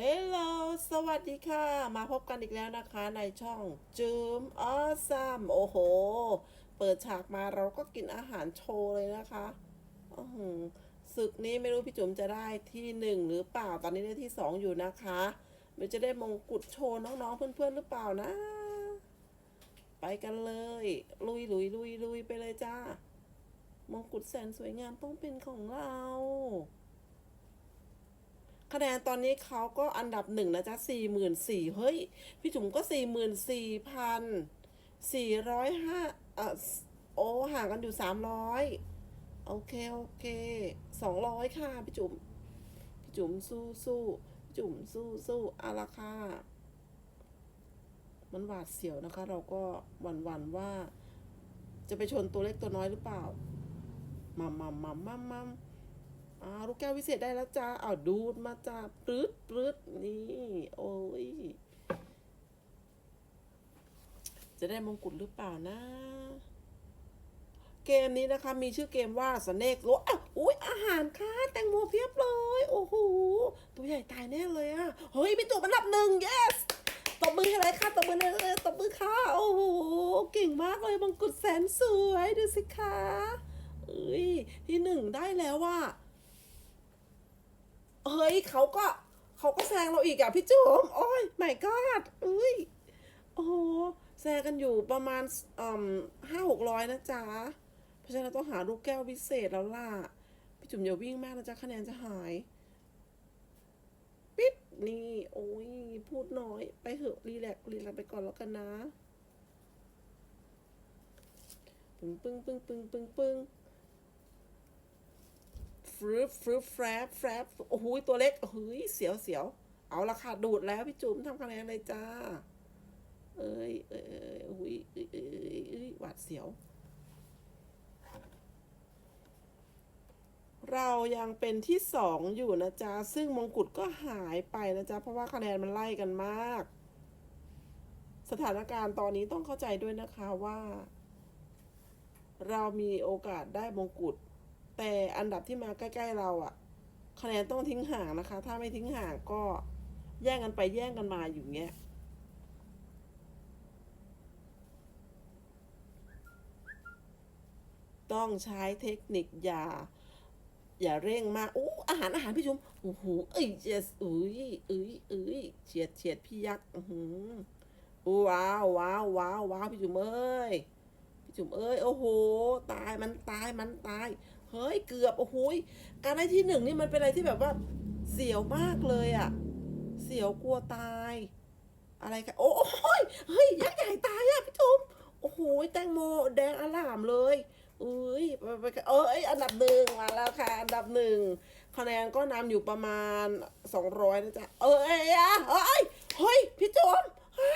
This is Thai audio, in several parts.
ฮลโหลสวัสดีค่ะ มาพบกันอีกแล้วนะคะในช่องจูมออซัมโอ้โห เปิดฉากมาเราก็กินอาหารโชว์เลยนะคะอื้อหือศึกนี้ไม่รู้พี่จุ๋มจะได้ที่หนึ่งหรือเปล่า ตอนนี้ได้ที่สองอยู่นะคะไม่จะได้มงกุฎโชว์น้องๆเพื่อนๆหรือเปล่านะ ไปกันเลย ลุยลุยลุยลุยไปเลยจ้ามงกุฎแสนสวยงามต้องเป็นของเรา คะแนนตอนนี้เขาก็อันดับหนึ่งนะจ๊ะสี่หมื่นสี่เฮ้ย พี่จุ๋มก็สี่หมื่นสี่พันสี่ร้อยห้าเออโอ้ห่างกันอยู่สามร้อยโอเค โอเคสองร้อยค่ะ พี่จุ๋มพี่จุ๋มสู้สู้พี่จุ๋มสู้สู้อาราค่ะมันหวาดเสียวนะคะ เราก็หวั่นหวันว่า จะไปชนตัวเล็กตัวน้อยหรือเปล่ามัมมัมมัมมัมมัม อ่าลูกแก้ววิเศษได้แล้วจ้าอ้าวดูดมาจ้าปลื้ดปลื้ดนี่ โอ้ย จะได้มงกุฎหรือเปล่านะ เกมนี้นะคะ มีชื่อเกมว่าสเนกโลอ้าอุ้ยอาหารค่ะ แตงโมเพียบเลย โอ้โห ตัวใหญ่ตายแน่เลยอะเฮ้ยพี่ตัวมันดับหนึ่ง yes ตบมือให้เลยค่ะตบมือเลยตบมือค่ะ โอ้โห เก่งมากเลยมงกุฎแสนสวย ดูสิคะเอ้ยที่หนึ่งได้แล้วว่า เฮ้ยเขาก็เขาก็แซงเราอีกอะพี่จุ๋มโอ้ยไม่กอดเอ้ยโอ้แซงกันอยู่ประมาณอืมห้าหกร้อยนะจ๊ะ เพราะฉะนั้นต้องหาลูกแก้วพิเศษแล้วล่ะ พี่จุ๋มอย่าวิ่งมากนะจ๊ะคะแนนจะหาย ปิดนี่ โอ้ยพูดน้อย ไปเหอะรีแลกซ์รีแลกซ์ไปก่อนแล้วกันนะ ปึ้งปึ้งปึ้งปึ้งปึ้งปึ้ง ฟรึบฟรึบแฟรบแฟรบโอ้โหตัวเล็กเฮ้ยเสียวเสียวเอาละค่ะดูดแล้วพี่จุ๋มทำคะแนนเลยจ้า เอ้ยเอ้ยเอ้ยโอ้ยเอ้ยเอ้ยเอ้ยหวาดเสียว เรายังเป็นที่สองอยู่นะจ๊ะ ซึ่งมงกุฎก็หายไปนะจ๊ะ เพราะว่าคะแนนมันไล่กันมาก สถานการณ์ตอนนี้ต้องเข้าใจด้วยนะคะว่า เรามีโอกาสได้มงกุฎ แต่อันดับที่มาใกล้ ๆ เราอะคะแนนต้องทิ้งห่างนะคะ ถ้าไม่ทิ้งห่างก็แย่งกันไปแย่งกันมาอยู่เงี้ยต้องใช้เทคนิคอย่า อย่าเร่งมากอู้อาหารอาหารพี่ชุมโอ้โหเอ้ยเจสอุ้ยเอ้ยเอ้ยเฉียดเฉียดพี่ยักษ์อือหือว้าวว้าวว้าวว้าวพี่จุ๋มเอ้ยพี่จุ๋มเอ้ยโอ้โห ตายมันตายมันตาย เฮ้ยเกือบโอ้โหยการได้ที่หนึ่งนี่มันเป็นอะไรที่แบบว่า เสียวมากเลยอะเสียวกลัวตาย อะไรกันโอ้ยเฮ้ยยักษ์ใหญ่ตายอะพี่จุ๋มโอ้โหแตงโมแดงอลามเลยเอ้ยไปไปเอ้ยอันดับหนึ่งมาแล้วค่ะ อันดับหนึ่งคะแนนก็นำอยู่ประมาณสองร้อยนะจ๊ะเอ้ยอะเอ้ยเฮ้ยพี่จุ๋มฮะ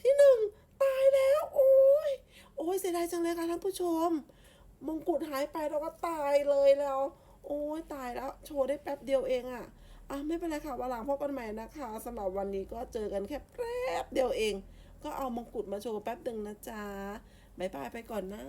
ที่หนึ่งตายแล้ว โอ้ยโอ้ยเสียดายจังเลยค่ะท่านผู้ชม มงกุฎหายไปเราก็ตายเลยแล้ว โอ้ยตายแล้ว โชว์ได้แป๊บเดียวเองอะอะไม่เป็นไรค่ะวันหลังพบกันใหม่นะคะสำหรับวันนี้ก็เจอกันแค่แป๊บเดียวเอง ก็เอามงกุฎมาโชว์แป๊บหนึ่งนะจ๊ะบายบายไปก่อนนะ